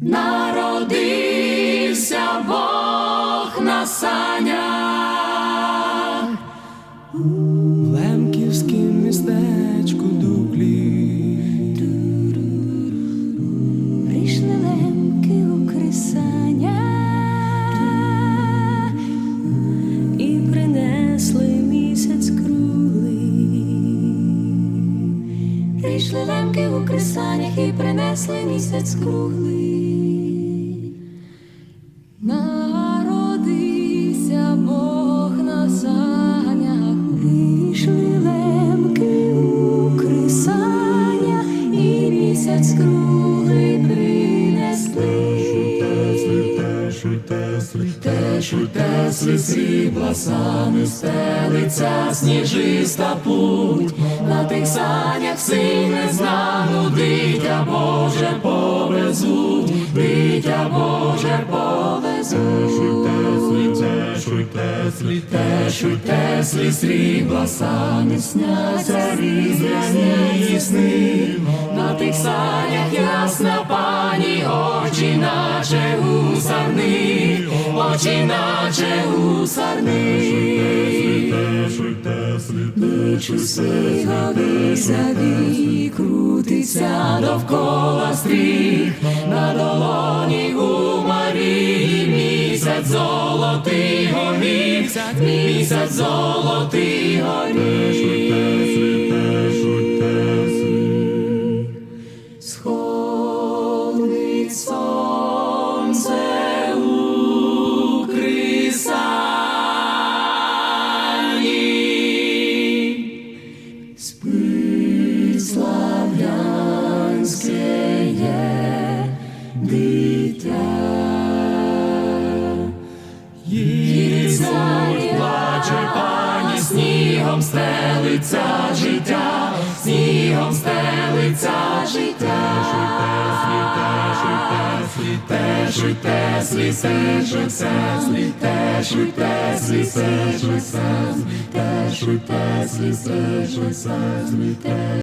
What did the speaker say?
Народився Бог на санях. Прийшли лемки у крисанях і принесли місяць круглий. Народився Бог на санях, прийшли лемки у крисанях і місяць круглий принесли. Шуйте, сли срібла сани стелиця, сніжиста путь, на тих санях син незнану, дитя Боже повезуть, дитя Боже повезуть. Те, шуйте, сли срібла сани сняться різдвяні сни, на тих санях ясна пані, очі наче гусарни, очі наче гусарни. Чуси годися вій, крутиться довкола стріх, на долоні у Марії місяць золотий горіх, місяць золотий горіх. Сходить сонце Їздить, плаче пані, снігом стелиться життя, снігом стелиться життя. Те, шуйте, слісе, шуйте, сліте, шуйте, слісе, шуйте, те, шуйте, слісе, шуйте, сліте.